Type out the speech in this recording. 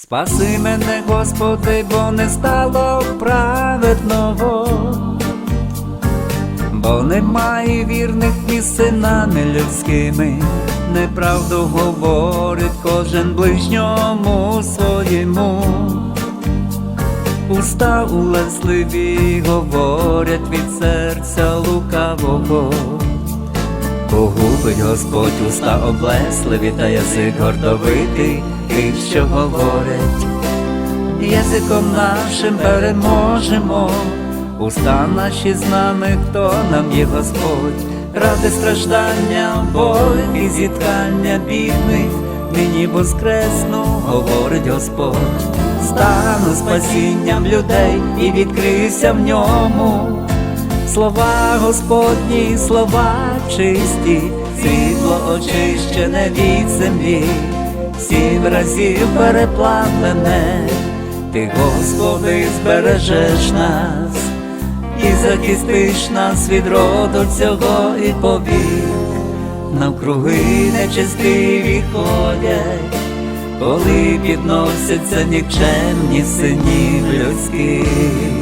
Спаси мене, Господи, бо не стало праведного, бо немає вірних між синами людськими, неправду говорить кожен ближньому своєму. Уста улесливі говорять від серця лукавого. Погубить Господь уста облесливі та язик гордовитий, тих, що говорять, язиком нашим переможемо, уста наші з нами, хто нам є Господь, ради страждання, боль і зіткання бідних, нині воскресну, говорить Господь, стану спасінням людей і відкрився в ньому. Слова Господні, слова чисті, світло очищене від землі, сім разів переплавлене, ти, Господи, збережеш нас і захистиш нас від роду цього і повік. Навкруги нечистиві ходять, коли підносяться нікчемні синів людських.